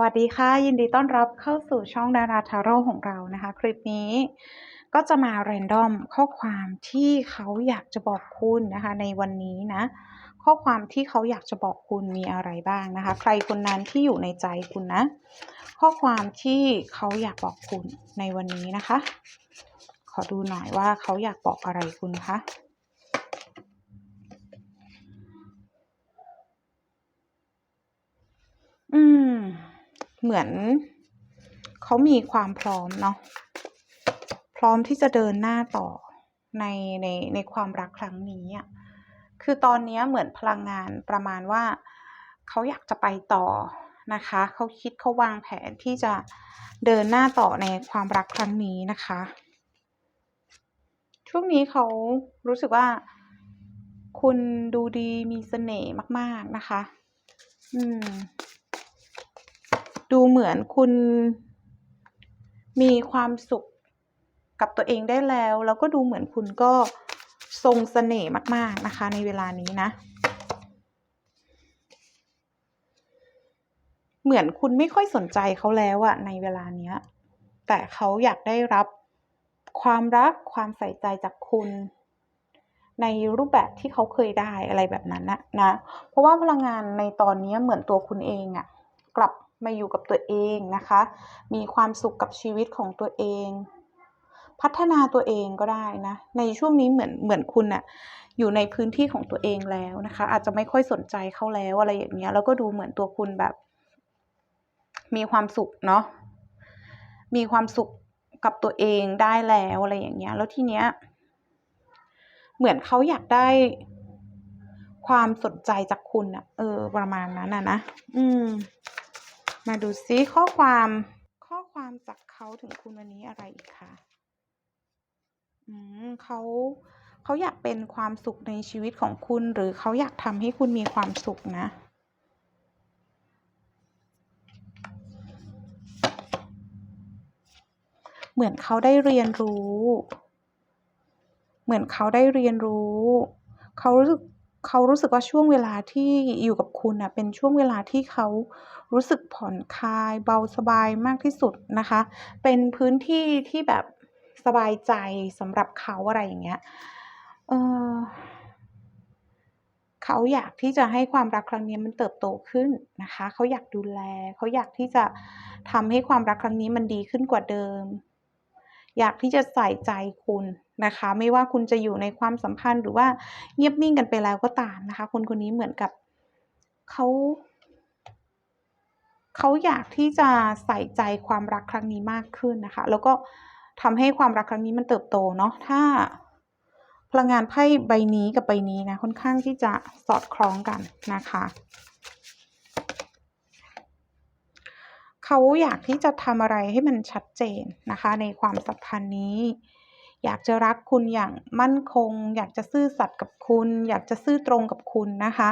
วัสดีค่ะ ยินดีต้อนรับเข้าสู่ช่องดาราทาโร่ของเรานะคะ คลิปนี้ก็จะมาแรนดอมข้อความที่เขาอยากจะบอกคุณนะคะ ในวันนี้นะ ข้อความที่เขาอยากจะบอกคุณมีอะไรบ้างนะคะ ใครคนนั้นที่อยู่ในใจคุณนะ ข้อความที่เขาอยากบอกคุณในวันนี้นะคะ ขอดูหน่อยว่าเขาอยากบอกอะไรคุณคะอืม เหมือนเขามีความพร้อมเนาะพร้อมที่จะเดินหน้าต่อในในในความรักครั้งนี้อะคือตอนนี้เหมือนพลังงานประมาณว่าเขาอยากจะไปต่อนะคะเขาคิดเขาวางแผนที่จะเดินหน้าต่อในความรักครั้งนี้นะคะ ช่วงนี้เขารู้สึกว่าคุณดูดีมีเสน่ห์มาก ๆนะคะ อืม ดูเหมือนคุณมีความสุขกับตัวเองได้แล้ว แล้วก็ดูเหมือนคุณก็ทรงเสน่ห์มาก ๆ นะคะ ในเวลานี้นะ เหมือนคุณไม่ค่อยสนใจเขาแล้วอะในเวลาเนี้ย แต่เขาอยากได้รับความรักความใส่ใจจากคุณ ในรูปแบบที่เขาเคยได้อะไรแบบนั้นนะนะ เพราะว่าพลังงานในตอนนี้เหมือนตัวคุณเองอะกลับ มาอยู่กับตัวเองนะคะ มีความสุขกับชีวิตของตัวเอง พัฒนาตัวเองก็ได้นะ ในช่วงนี้เหมือนเหมือนคุณอะอยู่ในพื้นที่ของตัวเองแล้วนะคะ อาจจะไม่ค่อยสนใจเขาแล้วอะไรอย่างเงี้ย แล้วก็ดูเหมือนตัวคุณแบบ มีความสุขเนาะ มีความสุขกับตัวเองได้แล้วอะไรอย่างเงี้ย แล้วทีเนี้ย เหมือนเขาอยากได้ความสนใจจากคุณอะเออ ประมาณนั้นอะนะ อืม มาดูซิข้อความข้อความจากเขาถึงคุณวันนี้อะไรอีกคะอืมเขาเขาอยากเป็นความสุขในชีวิตของคุณ หรือเขาอยากทำให้คุณมีความสุขนะเหมือนเขาได้เรียนรู้ เหมือนเขาได้เรียนรู้ เขารู้สึก เขารู้สึกว่าช่วงเวลาที่อยู่กับคุณน่ะเป็นช่วงเวลาที่เขารู้สึกผ่อนคลาย เบาสบายมากที่สุดนะคะ เป็นพื้นที่ที่แบบสบายใจสำหรับเขาอะไรอย่างเงี้ยเออเขาอยากที่จะให้ความรักครั้งนี้มันเติบโตขึ้นนะคะ เขาอยากดูแล เขาอยากที่จะทำให้ความรักครั้งนี้มันดีขึ้นกว่าเดิม อยากที่จะใส่ใจคุณนะคะ ไม่ว่าคุณจะอยู่ในความสัมพันธ์หรือว่าเงียบนิ่งกันไปแล้วก็ตามนะคะ คนคนนี้เหมือนกับเขาเขาอยากที่จะใส่ใจความรักครั้งนี้มากขึ้นนะคะ แล้วก็ทำให้ความรักครั้งนี้มันเติบโตเนาะถ้าพลังงานไพ่ใบนี้กับใบนี้นะค่อนข้างที่จะสอดคล้องกันนะคะ เขาอยากที่จะทำอะไรให้มันชัดเจนนะคะ ในความสัมพันธ์นี้ อยากจะรักคุณอย่างมั่นคง อยากจะซื่อสัตย์กับคุณ อยากจะซื่อตรงกับคุณนะคะ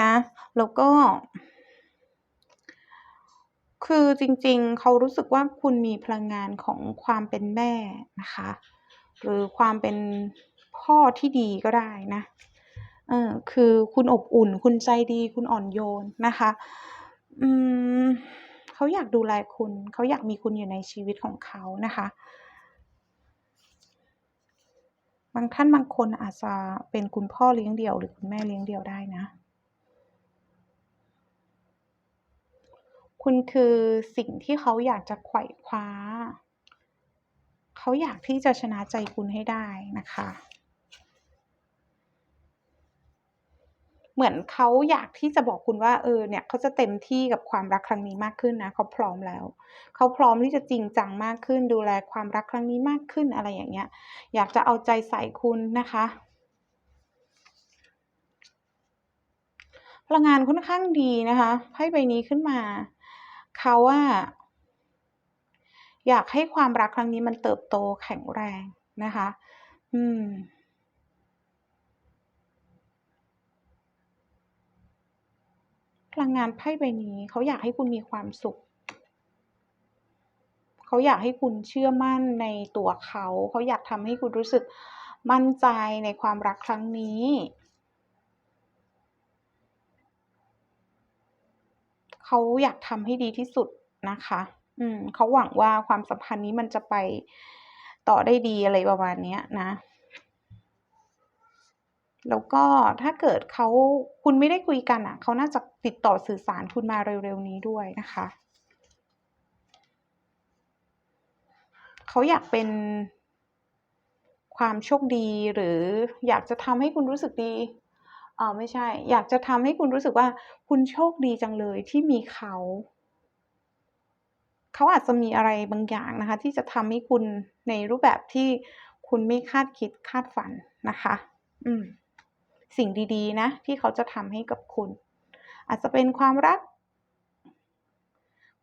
นะแล้วก็ คือจริงๆ เขารู้สึกว่าคุณมีพลังงานของความเป็นแม่นะคะ หรือความเป็นพ่อที่ดีก็ได้นะเออคือคุณอบอุ่น คุณใจดี คุณอ่อนโยนนะคะ อืม เขาอยากดูแลคุณ เขาอยากมีคุณอยู่ในชีวิตของเขานะคะ บางท่านบางคนอาจจะเป็นคุณพ่อเลี้ยงเดี่ยว หรือคุณแม่เลี้ยงเดี่ยวได้นะ คุณคือสิ่งที่เขาอยากจะไขว่คว้า เขาอยากที่จะชนะใจคุณให้ได้นะคะ เหมือนเขาอยากที่จะบอกคุณว่าเออเนี่ยเขาจะเต็มที่กับความรักครั้งนี้มากขึ้นนะเขาพร้อมแล้วเขาพร้อมที่จะจริงจังมากขึ้น ดูแลความรักครั้งนี้มากขึ้นอะไรอย่างเงี้ย อยากจะเอาใจใส่คุณนะคะพลังงานค่อนข้างดีนะคะไพ่ใบนี้ขึ้นมาเขาอะอยากให้ความรักครั้งนี้มันเติบโตแข็งแรงนะคะ อืม พลังงานไพ่ใบนี้ เขาอยากให้คุณมีความสุข เขาอยากให้คุณเชื่อมั่นในตัวเขา เขาอยากทำให้คุณรู้สึกมั่นใจในความรักครั้งนี้ เขาอยากทำให้ดีที่สุดนะคะ อืมเขาหวังว่าความสัมพันธ์นี้มันจะไปต่อได้ดีอะไรประมาณนี้นะ แล้วก็ถ้าเกิดเขาคุณไม่ได้คุยกันอะเขาน่าจะติดต่อสื่อสารคุณมาเร็วๆนี้ด้วยนะคะเขาอยากเป็นความโชคดีหรืออยากจะทำให้คุณรู้สึกดีเอ่อไม่ใช่ อยากจะทำให้คุณรู้สึกว่าคุณโชคดีจังเลยที่มีเขาเขาอาจจะมีอะไรบางอย่างนะคะ ที่จะทำให้คุณในรูปแบบที่คุณไม่คาดคิดคาดฝันนะคะ อืม สิ่งดีๆนะที่เขาจะทำให้กับคุณ อาจจะเป็นความรัก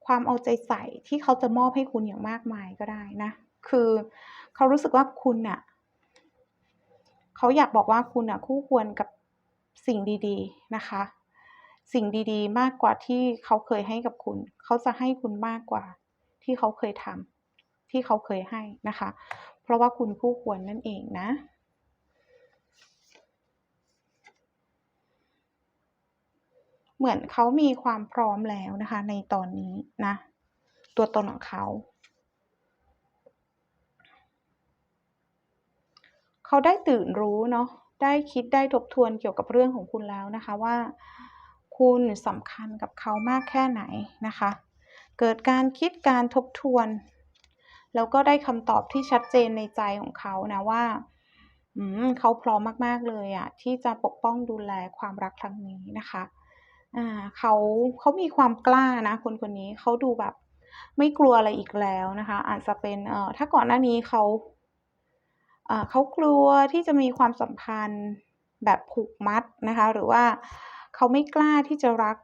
ความเอาใจใส่ที่เขาจะมอบให้คุณอย่างมากมายก็ได้นะ คือเขารู้สึกว่าคุณน่ะเขาอยากบอกว่าคุณน่ะคู่ควรกับสิ่งดีๆนะคะ สิ่งดีๆ มากกว่าที่เขาเคยให้กับคุณ เขาจะให้คุณมากกว่าที่เขาเคยทำที่เขาเคยให้นะคะ เพราะว่าคุณคู่ควรนั่นเองนะ เหมือนเขามีความพร้อมแล้วนะคะ ในตอนนี้นะ ตัวตนของเขา เขาได้ตื่นรู้เนาะได้คิดได้ทบทวนเกี่ยวกับเรื่องของคุณแล้วนะคะว่า คุณสำคัญกับเขามากแค่ไหนนะคะ เกิดการคิดการทบทวน แล้วก็ได้คำตอบที่ชัดเจนในใจของเขานะว่าเขาพร้อมมาก ๆ เลยอะที่จะปกป้องดูแลความรักครั้งนี้นะคะ อ่าเขาเขามีความกล้านะ คนคนนี้เขาดูแบบ ไม่กลัวอะไรอีกแล้วนะคะ อาจจะเป็นเอ่อถ้าก่อนหน้านี้เขาอ่าเขากลัวที่จะมีความสัมพันธ์แบบผูกมัดนะคะ หรือว่าเขาไม่กล้าที่จะรัก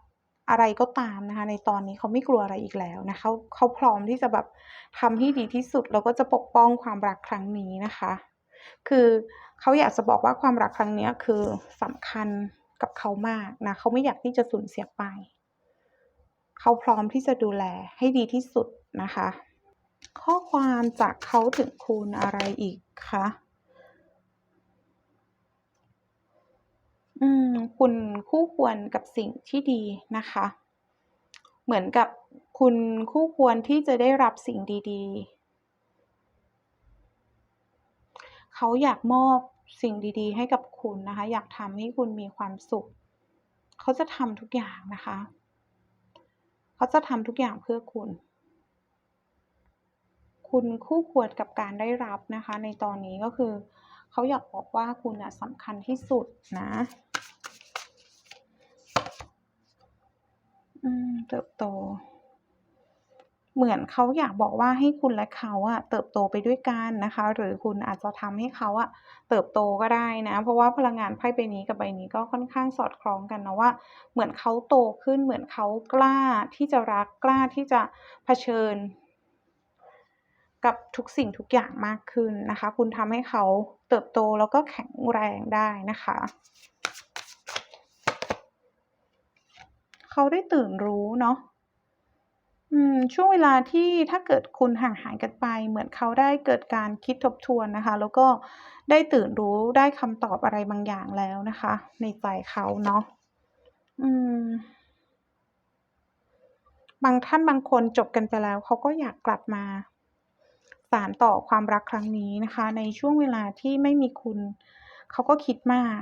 อะไรก็ตามนะคะ ในตอนนี้เขาไม่กลัวอะไรอีกแล้วนะเขาเขาพร้อมที่จะแบบทำให้ดีที่สุดแล้วก็จะปกป้องความรักครั้งนี้นะคะ คือเขาอยากจะบอกว่าความรักครั้งนี้คือสำคัญ กับเขามากนะเขาไม่อยากที่จะสูญเสียไป เขาพร้อมที่จะดูแลให้ดีที่สุดนะคะ ข้อความจากเขาถึงคุณอะไรอีกคะ?อืมคุณคู่ควรกับสิ่งที่ดีนะคะ เหมือนกับคุณคู่ควรที่จะได้รับสิ่งดี ๆ เขาอยากมอบ สิ่งดีๆ ให้กับคุณนะคะ อยากทำให้คุณมีความสุข เขาจะทำทุกอย่างนะคะ เขาจะทำทุกอย่างเพื่อคุณ คุณคู่ควรกับการได้รับนะคะ ในตอนนี้ก็คือ เขาอยากบอกว่าคุณน่ะสำคัญที่สุดนะอืมเติบโต เหมือนเขาอยากบอกว่าให้คุณและเขาอะเติบโตไปด้วยกันนะคะ หรือคุณอาจจะทำให้เขาอะเติบโตก็ได้นะ เพราะว่าพลังงานไพ่ใบนี้กับใบนี้ก็ค่อนข้างสอดคล้องกันนะว่า เหมือนเขาโตขึ้นเหมือนเขากล้าที่จะรักกล้าที่จะเผชิญ กับทุกสิ่งทุกอย่างมากขึ้นนะคะ คุณทำให้เขาเติบโตแล้วก็แข็งแรงได้นะคะเขาได้ตื่นรู้เนาะ อืมช่วงเวลาที่ถ้าเกิดคุณห่างหายกันไป เหมือนเขาได้เกิดการคิดทบทวนนะคะ แล้วก็ได้ตื่นรู้ได้คำตอบอะไรบางอย่างแล้วนะคะ ในใจเขาเนาะอืม บางท่านบางคนจบกันไปแล้วเขาก็อยากกลับมาสานต่อความรักครั้งนี้นะคะ ในช่วงเวลาที่ไม่มีคุณเขาก็คิดมาก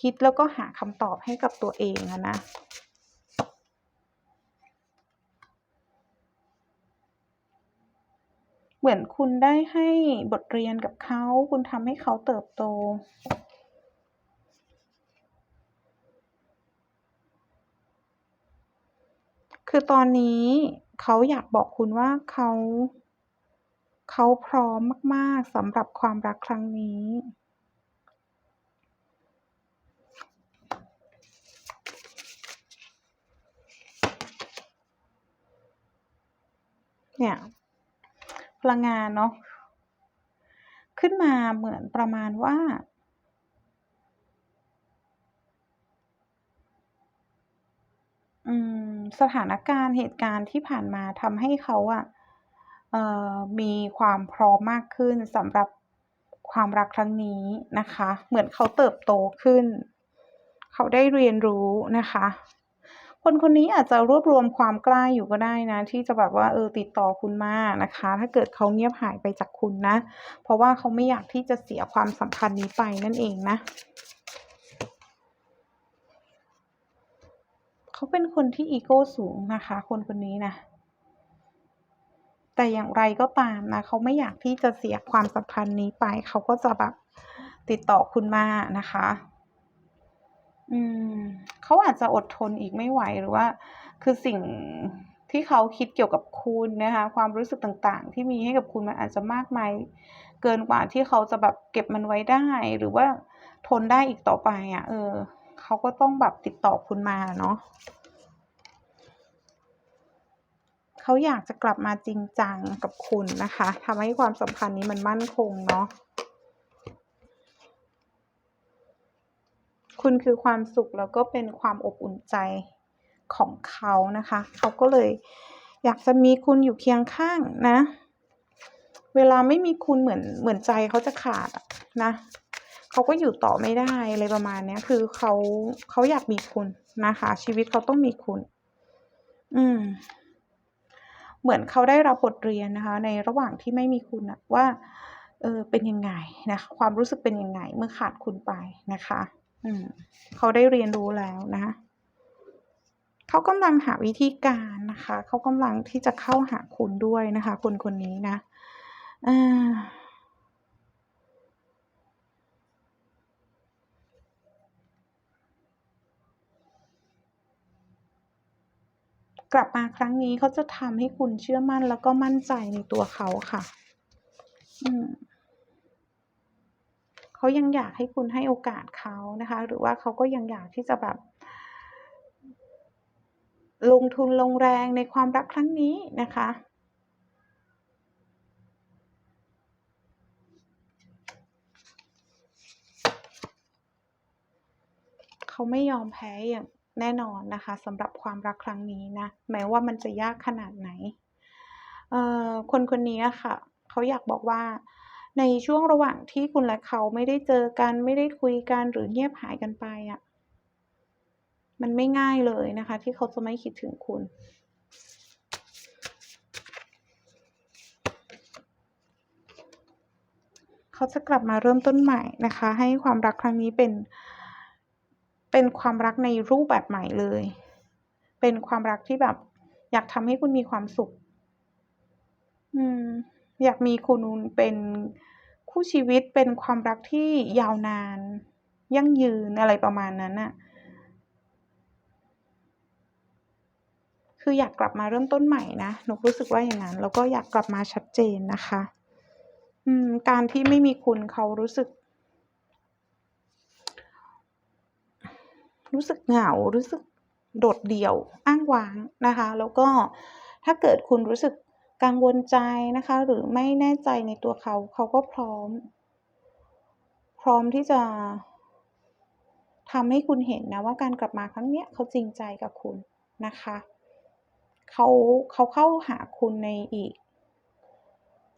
คิดแล้วก็หาคำตอบให้กับตัวเองอะนะ เหมือนคุณได้ให้บทเรียนกับเขา คุณทำให้เขาเติบโต คือตอนนี้เขาอยากบอกคุณว่าเขา เขาพร้อมมาก ๆสำหรับความรักครั้งนี้ เนี่ย พ ลังงานเนาะขึ้นมาเหมือนประมาณว่า สถานการณ์เหตุการณ์ที่ผ่านมาทำให้เขาอะออมีความพร้อมมากขึ้นสำหรับความรักครั้งนี้นะคะ เหมือนเขาเติบโตขึ้น เขาได้เรียนรู้นะคะ คนคนนี้อาจจะรวบรวมความกล้าอยู่ก็ได้นะ ที่จะแบบว่าเออติดต่อคุณมานะคะ ถ้าเกิดเขาเงียบหายไปจากคุณนะ เพราะว่าเขาไม่อยากที่จะเสียความสัมพันธ์นี้ไปนั่นเองนะเขาเป็นคนที่อีโก้สูงนะคะ คนคนนี้นะแต่อย่างไรก็ตามนะเขาไม่อยากที่จะเสียความสัมพันธ์นี้ไป เขาก็จะแบบติดต่อคุณมานะคะ อืมเขาอาจจะอดทนอีกไม่ไหวหรือว่า คือสิ่งที่เขาคิดเกี่ยวกับคุณนะคะ ความรู้สึกต่างๆ ที่มีให้กับคุณมันอาจจะมากมายเกินกว่าที่เขาจะแบบเก็บมันไว้ได้ หรือว่าทนได้อีกต่อไปอะเออเขาก็ต้องแบบติดต่อคุณมาเนาะเขาอยากจะกลับมาจริงจังกับคุณนะคะทำให้ความสัมพันธ์นี้มันมั่นคงเนาะ คุณคือความสุขแล้วก็เป็นความอบอุ่นใจของเขานะคะ เขาก็เลยอยากจะมีคุณอยู่เคียงข้างนะ เวลาไม่มีคุณเหมือนเหมือนใจเขาจะขาดนะเขาก็อยู่ต่อไม่ได้อะไรประมาณเนี้ย คือเขาเขาอยากมีคุณนะคะ ชีวิตเขาต้องมีคุณ อืม เหมือนเขาได้รับบทเรียนนะคะ ในระหว่างที่ไม่มีคุณอะว่า เออเป็นยังไงนะความรู้สึกเป็นยังไงเมื่อขาดคุณไปนะคะ เขาได้เรียนรู้แล้วนะ เขากำลังหาวิธีการนะคะ เขากำลังที่จะเข้าหาคุณด้วยนะคะ คนคนนี้นะอากลับมาครั้งนี้เขาจะทำให้คุณเชื่อมั่นแล้วก็มั่นใจในตัวเขาค่ะ อืม เขายังอยากให้คุณให้โอกาสเขานะคะ หรือว่าเขาก็ยังอยากที่จะแบบ ลงทุนลงแรงในความรักครั้งนี้นะคะเขาไม่ยอมแพ้อย่างแน่นอนนะคะสำหรับความรักครั้งนี้นะแม้ว่ามันจะยากขนาดไหนคนคนนี้ค่ะ เขาอยากบอกว่า ในช่วงระหว่างที่คุณและเขาไม่ได้เจอกัน ไม่ได้คุยกันหรือเงียบหายกันไปอะมันไม่ง่ายเลยนะคะ ที่เขาจะไม่คิดถึงคุณ เขาจะกลับมาเริ่มต้นใหม่นะคะ ให้ความรักครั้งนี้เป็น เป็นความรักในรูปแบบใหม่เลย เป็นความรักที่แบบ อยากทำให้คุณมีความสุข อืม อยากมีคุณเป็นคู่ชีวิตเป็นความรักที่ยาวนาน ยั่งยืนอะไรประมาณนั้นน่ะคืออยากกลับมาเริ่มต้นใหม่นะนกรู้สึกว่าอย่างงั้นแล้วก็อยากกลับมาชัดเจนนะคะ อืม การที่ไม่มีคุณเขารู้สึก รู้สึกเหงารู้สึกโดดเดี่ยวอ้างว้างนะคะ แล้วก็ถ้าเกิดคุณรู้สึก กังวลใจนะคะ หรือไม่แน่ใจในตัวเขา เขาก็พร้อม พร้อมที่จะทำให้คุณเห็นนะว่าการกลับมาครั้งเนี้ยเขาจริงใจกับคุณนะคะ เขาเขาเข้าหาคุณในอีก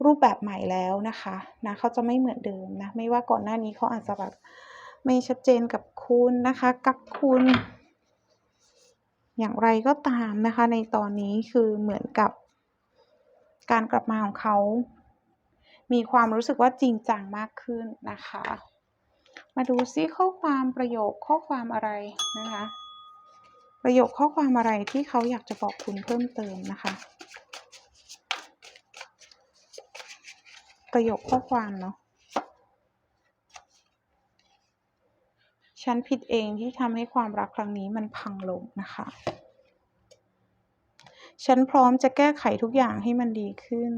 รูปแบบใหม่แล้วนะคะนะเขาจะไม่เหมือนเดิมนะ ไม่ว่าก่อนหน้านี้เขาอาจจะแบบไม่ชัดเจนกับคุณนะคะ กักคุณ อย่างไรก็ตามนะคะ ในตอนนี้คือเหมือนกับ การกลับมาของเขา มีความรู้สึกว่าจริงจังมากขึ้นนะคะ มาดูซิข้อความประโยคข้อความอะไรนะคะ ประโยคข้อความอะไรที่เขาอยากจะบอกคุณเพิ่มเติมนะคะ ประโยคข้อความเนาะฉันผิดเองที่ทำให้ความรักครั้งนี้มันพังลงนะคะ ฉันพร้อมจะแก้ไขทุกอย่างให้มันดีขึ้น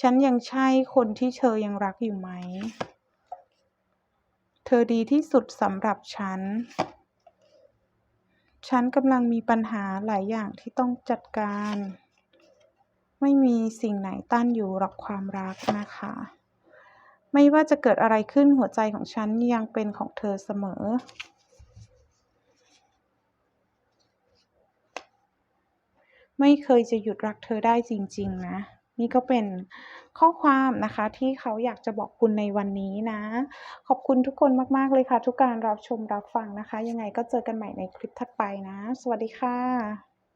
ฉันยังใช่คนที่เธอยังรักอยู่ไหม เธอดีที่สุดสำหรับฉัน ฉันกำลังมีปัญหาหลายอย่างที่ต้องจัดการ ไม่มีสิ่งไหนต้านอยู่หรอกความรักนะคะ ไม่ว่าจะเกิดอะไรขึ้นหัวใจของฉันยังเป็นของเธอเสมอ ไม่เคยจะหยุดรักเธอได้จริง ๆ นะ นี่ก็เป็นข้อความนะคะที่เขาอยากจะบอกคุณในวันนี้นะ ขอบคุณทุกคนมาก ๆ เลยค่ะ ทุกการรับชมรับฟังนะคะ ยังไงก็เจอกันใหม่ในคลิปถัดไปนะ สวัสดีค่ะ